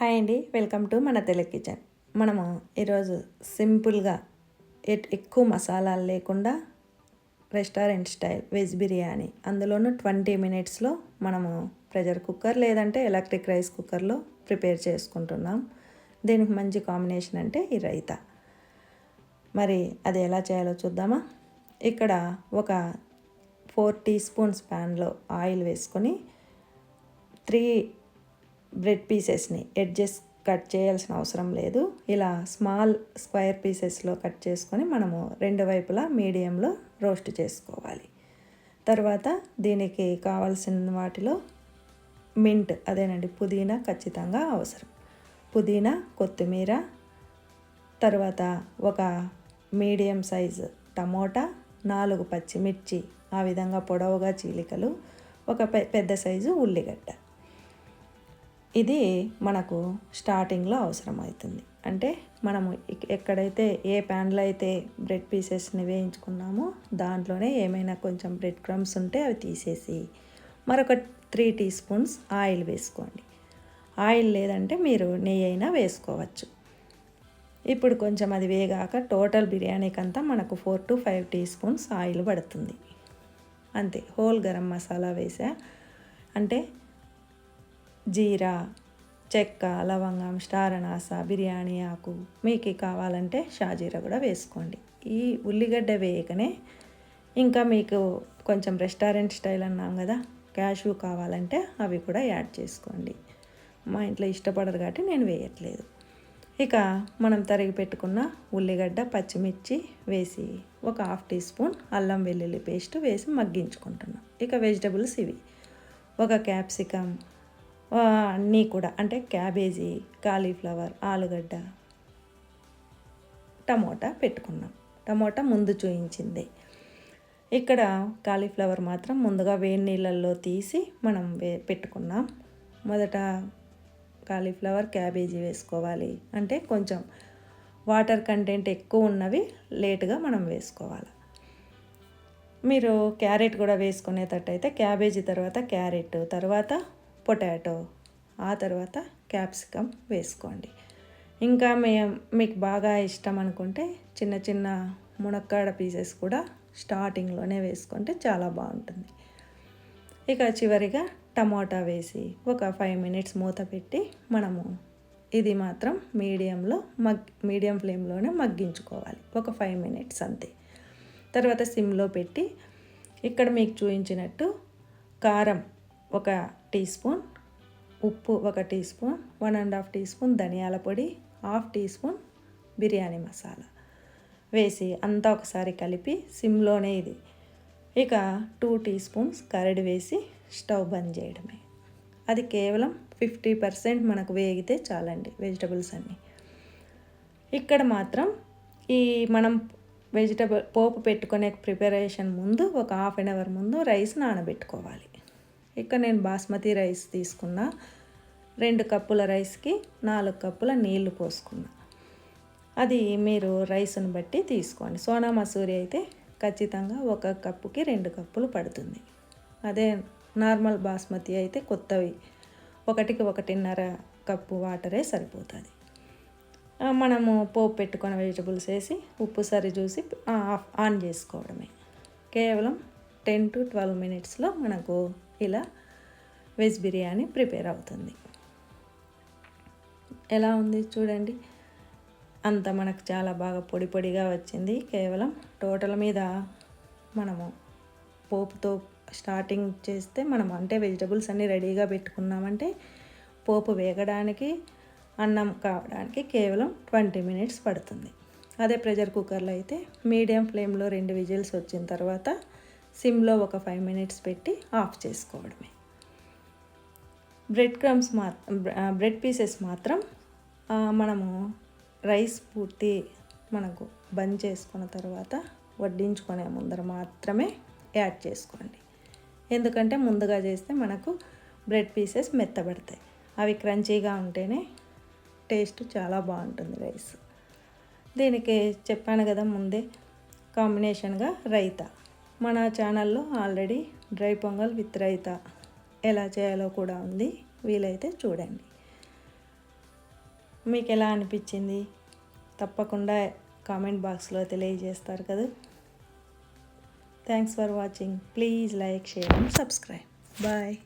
Hi అండి. Welcome to మన Telugu kitchen. మనము ఈరోజు సింపుల్గా ఎట్- ఎక్కువ మసాలాలు లేకుండా రెస్టారెంట్ స్టైల్ వెజ్ బిర్యానీ. అందులోనూ ట్వంటీ మినిట్స్లో మనము ప్రెషర్ కుక్కర్ లేదంటే ఎలక్ట్రిక్ రైస్ కుక్కర్లో ప్రిపేర్ చేసుకుంటున్నాం. దీనికి మంచి కాంబినేషన్ అంటే ఈ రైతా. మరి అది ఎలా చేయాలో చూద్దామా? ఇక్కడ ఒక ఫోర్ టీ స్పూన్స్ ప్యాన్లో ఆయిల్ వేసుకొని త్రీ బ్రెడ్ పీసెస్ని ఎడ్జెస్ కట్ చేయాల్సిన అవసరం లేదు. ఇలా స్మాల్ స్క్వేర్ పీసెస్లో కట్ చేసుకొని మనము రెండు వైపులా మీడియంలో రోస్ట్ చేసుకోవాలి. తర్వాత దీనికి కావాల్సిన వాటిలో మింట్ అదేనండి పుదీనా ఖచ్చితంగా అవసరం. పుదీనా కొత్తిమీర తర్వాత ఒక మీడియం సైజు టమోటా నాలుగు పచ్చిమిర్చి ఆ విధంగా పొడవుగా చీలికలు ఒక పె- పెద్ద సైజు ఉల్లిగడ్డ. ఇది మనకు స్టార్టింగ్లో అవసరమవుతుంది. అంటే మనము ఎక్కడైతే ఏ ప్యాన్లో అయితే బ్రెడ్ పీసెస్ని వేయించుకున్నామో దాంట్లోనే ఏమైనా కొంచెం బ్రెడ్ క్రమ్స్ ఉంటే అవి తీసేసి మరొక త్రీ టీ స్పూన్స్ ఆయిల్ వేసుకోండి. ఆయిల్ లేదంటే మీరు నెయ్యి అయినా వేసుకోవచ్చు. ఇప్పుడు కొంచెం అది వేగాక టోటల్ బిర్యానీకి అంతా మనకు four to five teaspoons oil పడుతుంది. అంతే హోల్ గరం మసాలా వేసా. అంటే జీరా చెక్క లవంగం స్టార్ అనాస బిర్యానీ ఆకు మీకు కావాలంటే షాజీరా కూడా వేసుకోండి. ఈ ఉల్లిగడ్డ వేయకనే ఇంకా మీకు కొంచెం రెస్టారెంట్ స్టైల్ అన్నాం కదా క్యాషు కావాలంటే అవి కూడా యాడ్ చేసుకోండి. మా ఇంట్లో ఇష్టపడరు కాబట్టి నేను వేయట్లేదు. ఇక మనం తరిగి పెట్టుకున్న ఉల్లిగడ్డ పచ్చిమిర్చి వేసి ఒక హాఫ్ టీ స్పూన్ అల్లం వెల్లుల్లి పేస్ట్ వేసి మగ్గించుకుంటున్నాం. ఇక వెజిటబుల్స్ ఇవి. ఒక క్యాప్సికమ్ అన్నీ కూడా అంటే క్యాబేజీ కాలీఫ్లవర్ ఆలుగడ్డ టమోటా పెట్టుకున్నాం. టమోటా ముందు చూయించింది. ఇక్కడ కాలీఫ్లవర్ మాత్రం ముందుగా వేడి నీళ్ళల్లో తీసి మనం వే పెట్టుకున్నాం. మొదట కాలీఫ్లవర్ క్యాబేజీ వేసుకోవాలి. అంటే కొంచెం వాటర్ కంటెంట్ ఎక్కువ ఉన్నవి లేటుగా మనం వేసుకోవాలి. మీరు క్యారెట్ కూడా వేసుకునేటట్టయితే క్యాబేజీ తర్వాత క్యారెట్ తర్వాత పొటాటో ఆ తర్వాత క్యాప్సికమ్ వేసుకోండి. ఇంకా మే మీకు బాగా ఇష్టం అనుకుంటే చిన్న చిన్న మునక్కాడ పీసెస్ కూడా స్టార్టింగ్లోనే వేసుకుంటే చాలా బాగుంటుంది. ఇక చివరిగా టమోటా వేసి ఒక ఫైవ్ మినిట్స్ మూత పెట్టి మనము ఇది మాత్రం మీడియంలో మగ్ మీడియం ఫ్లేమ్లోనే మగ్గించుకోవాలి. ఒక ఫైవ్ మినిట్స్ అంతే. తర్వాత సిమ్లో పెట్టి ఇక్కడ మీకు చూపించినట్టు కారం ఒక టీ స్పూన్ ఉప్పు ఒక teaspoon one and half teaspoon ధనియాల పొడి half teaspoon biryani masala. వేసి అంతా ఒకసారి కలిపి సిమ్లోనే ఇది. ఇక టూ టీ స్పూన్స్ కరడి వేసి స్టవ్ బంద్ చేయడమే. అది కేవలం ఫిఫ్టీ పర్సెంట్ మనకు వేగితే చాలండి వెజిటబుల్స్ అన్నీ. ఇక్కడ మాత్రం ఈ మనం వెజిటబుల్ పోపు పెట్టుకునే ప్రిపరేషన్ ముందు ఒక హాఫ్ అన్ అవర్ ముందు రైస్ నానబెట్టుకోవాలి. ఇక్కడ నేను బాస్మతి రైస్ తీసుకున్నా. రెండు కప్పుల రైస్కి నాలుగు కప్పుల నీళ్ళు పోసుకున్నా. అది మీరు రైస్ను బట్టి తీసుకోండి. సోనా మసూరి అయితే ఖచ్చితంగా ఒక కప్పుకి రెండు కప్పులు పడుతుంది. అదే నార్మల్ బాస్మతి అయితే కొత్తవి. ఒకటికి ఒకటిన్నర కప్పు వాటరే సరిపోతుంది. మనము పోపు పెట్టుకున్న వెజిటబుల్స్ వేసి ఉప్పు సరి చూసి ఆఫ్ ఆన్ చేసుకోవడమే. కేవలం టెన్ టు ట్వెల్వ్ మినిట్స్లో మనకు ఇలా వెజ్ బిర్యానీ ప్రిపేర్ అవుతుంది. ఎలా ఉంది చూడండి. అంత మనకు చాలా బాగా పొడి పొడిగా వచ్చింది. కేవలం టోటల్ మీద మనము పోపుతో స్టార్టింగ్ చేస్తే మనం అంటే వెజిటబుల్స్ అన్నీ రెడీగా పెట్టుకున్నామంటే పోపు వేగడానికి అన్నం కావడానికి కేవలం ట్వంటీ మినిట్స్ పడుతుంది. అదే ప్రెషర్ కుక్కర్లో అయితే మీడియం ఫ్లేమ్లో రెండు విజిల్స్ వచ్చిన తర్వాత సిమ్లో ఒక ఫైవ్ మినిట్స్ పెట్టి ఆఫ్ చేసుకోవడమే. బ్రెడ్ క్రమ్స్ మా బ్రెడ్ పీసెస్ మాత్రం మనము రైస్ పూర్తి మనకు బంద్ చేసుకున్న తర్వాత వడ్డించుకునే ముందర మాత్రమే యాడ్ చేసుకోండి. ఎందుకంటే ముందుగా చేస్తే మనకు బ్రెడ్ పీసెస్ మెత్తబడతాయి. అవి క్రంచీగా ఉంటేనే టేస్ట్ చాలా బాగుంటుంది రైస్. దీనికి చెప్పాను కదా ముందే కాంబినేషన్గా రైతా. మన ఛానల్లో already dry pongal with raita ఎలా చేయాలో కూడా ఉంది. వీలైతే చూడండి. మీకు ఎలా అనిపించింది? తప్పకుండా కామెంట్ బాక్స్లో తెలియజేస్తారు కదా. Thanks for watching. Please like share and subscribe. Bye.